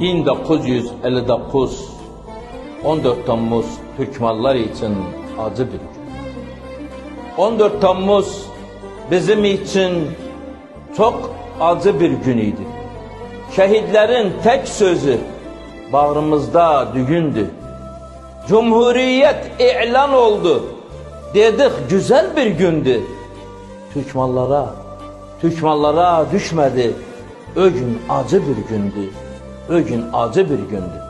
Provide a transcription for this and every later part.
1959 14 Temmuz Türkmenler için acı bir gün. 14 Temmuz bizim için çok acı bir gün idi. Şehitlerin tek sözü bağrımızda düğündü. Cumhuriyet ilan oldu. Dedik güzel bir gündü. Türkmenlara, Türkmenlara düşmedi. O gün acı bir gündü. O gün acı bir gündü.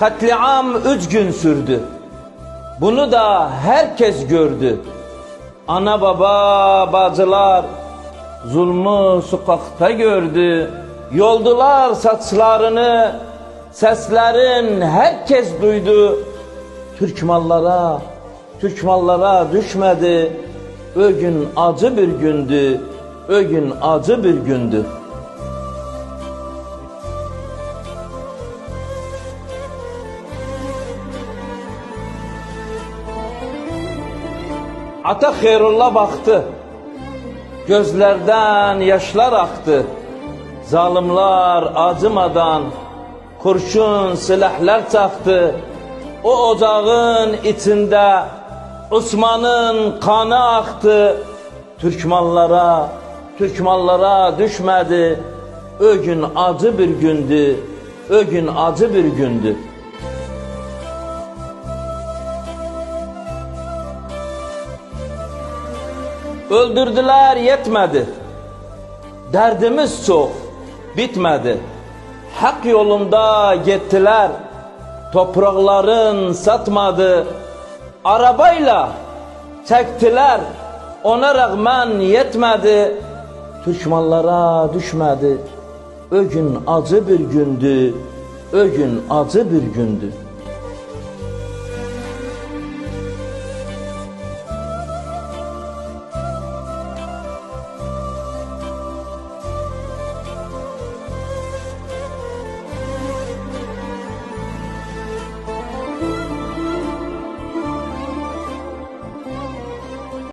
Katliam üç gün sürdü. Bunu da herkes gördü. Ana baba bacılar zulmü sokakta gördü. Yoldular saçlarını, seslerin herkes duydu. Türkmenlara, Türkmenlara düşmedi. O gün acı bir gündü. O gün acı bir gündü. Ata Hayrullah baktı. Gözlerden yaşlar aktı. Zalimler acımadan kurşun silahlar çaktı. O ocağın içinde Osman'ın kanı aktı. Türkmenlara, Türkmenlara düşmedi. O gün acı bir gündü. O gün acı bir gündü. Öldürdüler yetmedi. Derdimiz çok bitmedi. Hak yolunda gittiler. Toprakların satmadı. Arabayla çektiler. Ona rağmen yetmedi. Türkmenlara düşmedi. O gün acı bir gündü. O gün acı bir gündü.